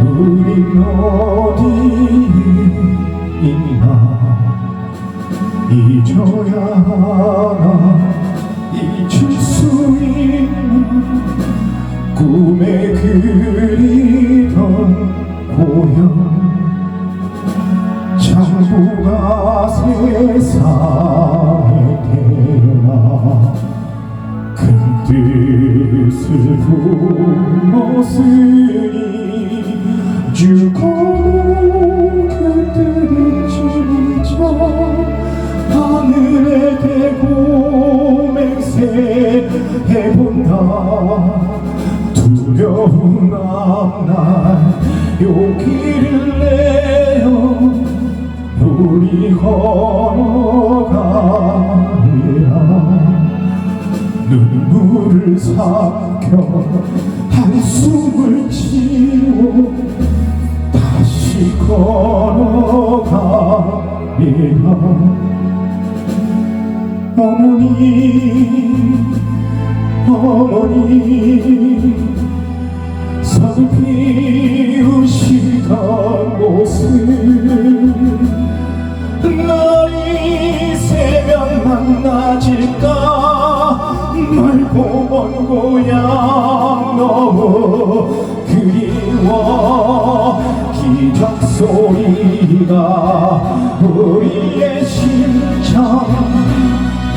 우린 어디에 있나 잊어야 하나 잊을 수 있는 꿈에 그리던 고향 장부가 세상 품었으니 죽어도 그때를 진짜 하늘에 대고 맹세해본다 두려운 앞날 용기를 내어 우리 걸어가리라 눈물을 삼켜 한숨 걸어가리라 어머니 어머니 선을 피우시던 모습 너희 새면 만나질까 멀고 먼 고향 너무 그리워. 기적 소리가 우리의 심장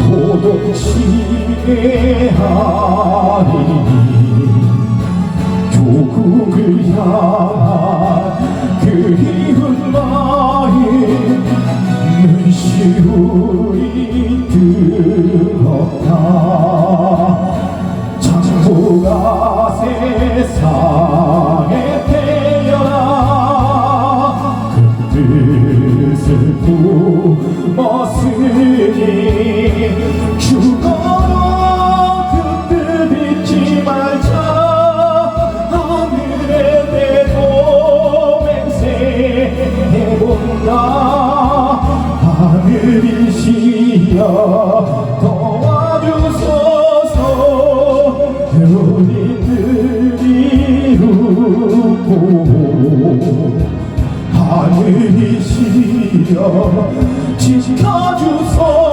고동치게 하리니. 조국을 향 품었으니 죽어도 그뜻 잊지 말자. 하늘에 대고 맹세해본다. 하늘이시여 도와주소서. 우리들이 웃고 하늘이시여 지켜주소서